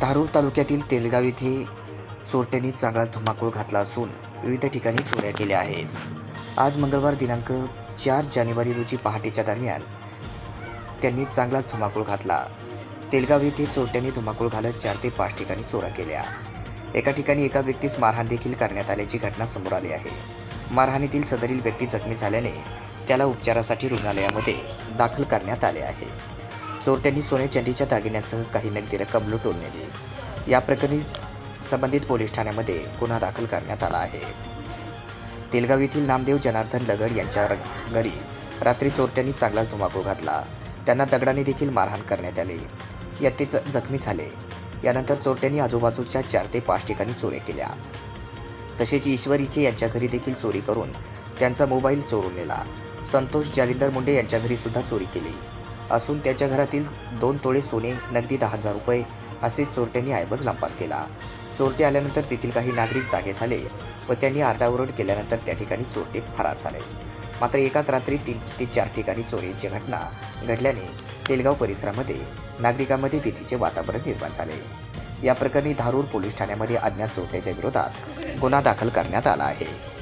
धारूर तालुक्यातील तेलगाव येथे चोरट्यांनी चांगला धुमाकूळ घातला असून विविध ठिकाणी चोऱ्या केल्या आहेत. आज मंगळवार दिनांक चार जानेवारी रोजी पहाटेच्या दरम्यान त्यांनी चांगलाच धुमाकूळ घातला. तेलगाव येथे चोरट्यांनी धुमाकूळ घालत चार ते पाच ठिकाणी चोऱ्या केल्या. एका ठिकाणी एका व्यक्तीस मारहाण देखील करण्यात आल्याची घटना समोर आली आहे. मारहाणीतील सदरील व्यक्ती जखमी झाल्याने त्याला उपचारासाठी रुग्णालयामध्ये दाखल करण्यात आले आहे. चोरट्यांनी सोने चंडीच्या दागिन्यासह काही नगदी रक्कम लुटून नेली. या प्रकरणी संबंधित पोलीस ठाण्यामध्ये गुन्हा दाखल करण्यात आला आहे. तेलगाव येथील नामदेव जनार्दन लगड यांच्या घरी रात्री चोरट्यांनी चांगला धुमाकूळ घातला. त्यांना दगडाने देखील मारहाण करण्यात आली. यात ते ज- जखमी झाले. यानंतर चोरट्यांनी आजूबाजूच्या चार ते पाच ठिकाणी चोऱ्या केल्या. तसेच ईश्वर इखे यांच्या घरी देखील चोरी करून त्यांचा मोबाईल चोरून नेला. संतोष जालिंदर मुंडे यांच्या घरी सुद्धा चोरी केली. असून त्याच्या घरातील दोन तोळे सोने नगदी दहा हजार रुपये असे चोरट्यांनी ऐवज लंपास केला. चोरटे आल्यानंतर तेथील काही नागरिक जागे झाले व त्यांनी आरडाओरड केल्यानंतर त्या ठिकाणी चोरटे फरार झाले. मात्र एकाच रात्री तीन ते चार ठिकाणी चोरीची घटना घडल्याने तेलगाव परिसरामध्ये नागरिकांमध्ये भीतीचे वातावरण निर्माण झाले. या प्रकरणी धारूर पोलीस ठाण्यामध्ये अज्ञात चोरट्याच्या विरोधात गुन्हा दाखल करण्यात आला आहे.